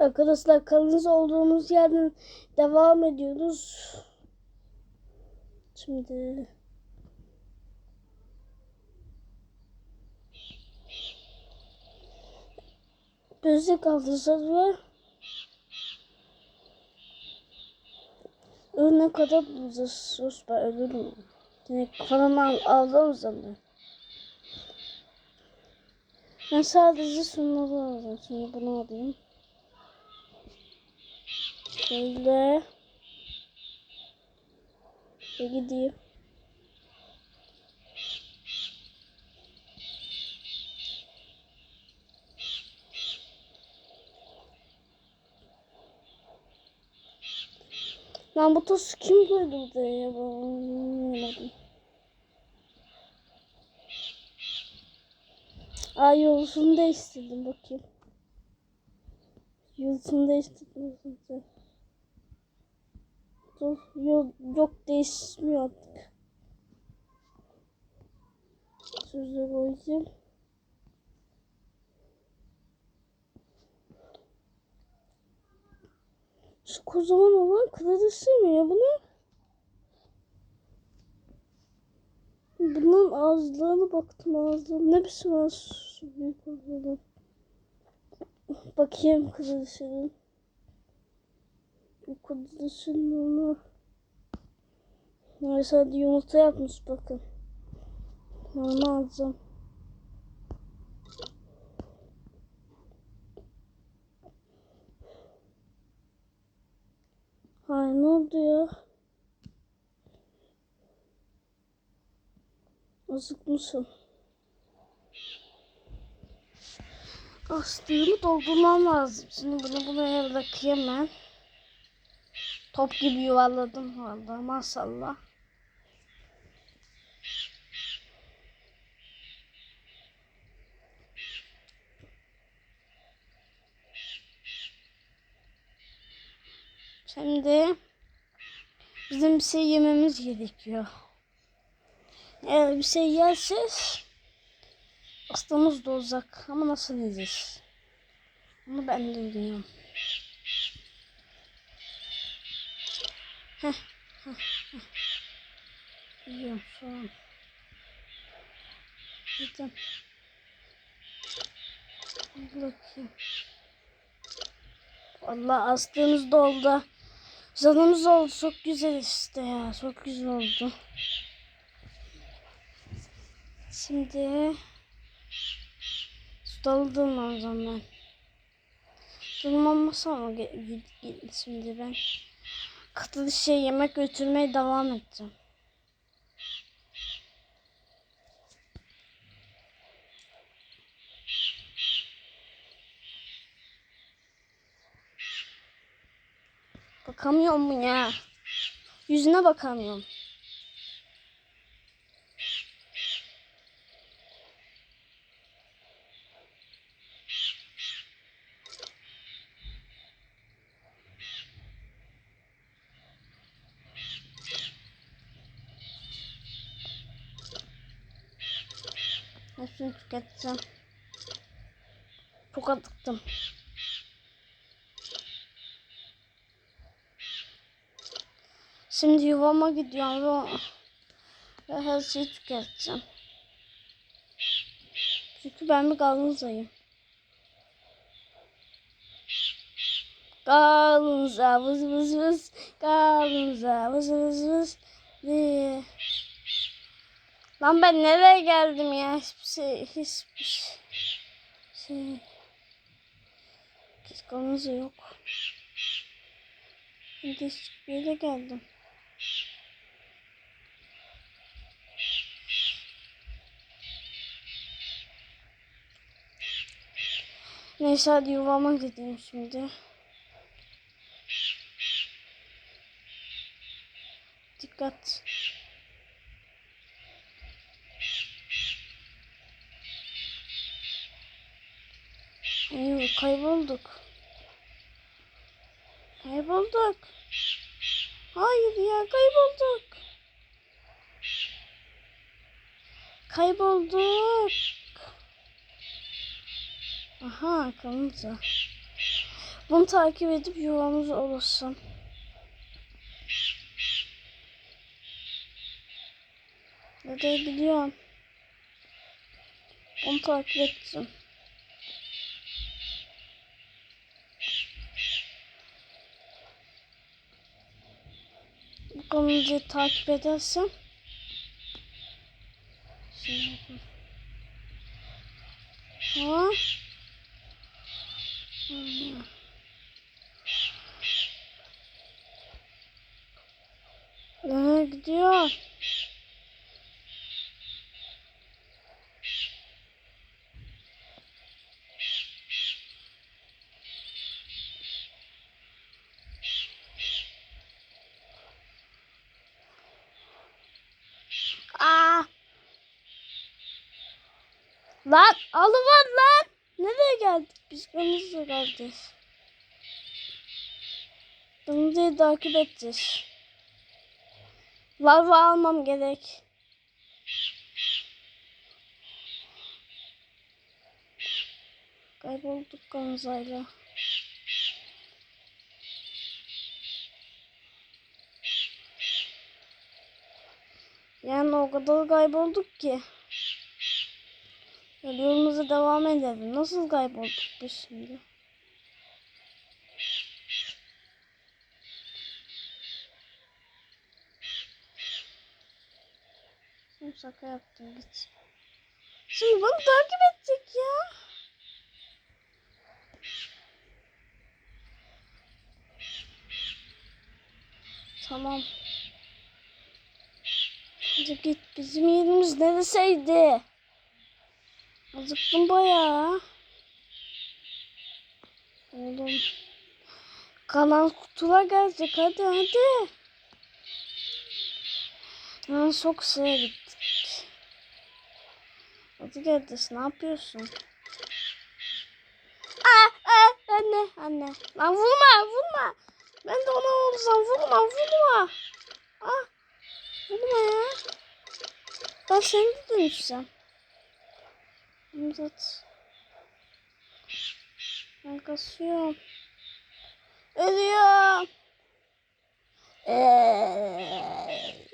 Arkadaşlar kalınız olduğumuz yerden devam ediyoruz. Şimdi Gözlük alacağız ve ölene kadar bulacağız. Sus ben ölürüm. Yine kafamı al, aldım zaman. Ben sadece şunları alacağım. Şimdi bunu alayım. Şöyle. Ve gideyim. Lan bu tozu kim koydu buraya anlamadım. Ay yolsunu değiştirdim bakayım. Yolsunu değiştirdim. Dur, yol, yok değişmiyor artık. Şurada koyayım. Şu kocaman olan kırıcısı mı ya bu? Bunun ağızlarına baktım ağızları. Ne biçim ağız büyük ağızları. Bakayım kırıcısının. Bu kırıcısının onu. Neyse yumurta yapmış bakın. Onu alacağım. Ay ne oldu ya? Azıkmışım. Astığımı doldurmam lazım. Şimdi bunu buraya bırakayım ben. Top gibi yuvarladım vallahi maşallah. Şimdi bizim bir şey yememiz gerekiyor. Eğer bir şey yersek hastamız da olacak. Ama nasıl yiyeceğiz? Onu ben de bilmiyorum. Heh, heh, heh. Yiyorum şu an. Yiyeceğim. Bakayım. Vallahi astığımız da oldu. Canımız oldu. Çok güzel işte ya. Çok güzel oldu. Şimdi su doldurmam lazım ben. Durmamasa ama ge- git- git- şimdi ben katı şey yemek götürmeye devam edeceğim. Bakamıyorum ya? Yüzüne bakamıyorum. Hepsini tüketeceğim. Çok acıktım. Şimdi yuvama gidiyorum ve, ve her şeyi tüketeceğim. Çünkü ben bir galınzayım. Galınza vız vız vız. Galınza vız vız vız. diye. Lan ben nereye geldim ya? Hiçbir şey, hiçbir şey. galınza yok. Değişik bir yere geldim. Neyse hadi yuvama gideyim şimdi. Dikkat. Eyvah kaybolduk. Kaybolduk. Hayır ya kaybolduk. Kaybolduk. Aha kalınca. Bunu takip edip yuvamız olursun. Nereye gidiyorsun? Onu takip edeceğim. Konuyu takip edersem Şimdi yapayım. Ha? Hmm. Nereye gidiyor? Aa! Lan alıver lan. Nereye geldik? Biz kırmızı geldik. Kırmızıyı takip edeceğiz. Larva almam gerek. Kaybolduk Gonza'yla. Yani o kadar kaybolduk ki. Yolumuza devam edelim. Nasıl kaybolduk biz şimdi? Şimdi şaka yaptım git. Şimdi bunu takip edecek ya. Tamam. Hadi git bizim yerimiz neresiydi? Acıktım bayağı. Oğlum. Kalan kutular gelecek hadi hadi. Ben çok sıra gittik. Hadi kardeş ne yapıyorsun? Aa, aa, anne anne. Lan vurma vurma. Ben de ona olsam vurma vurma. Ah, vurma ya. Ben seni de dönüşsem. Evet. Ben kasıyorum. Ölüyorum. Eee.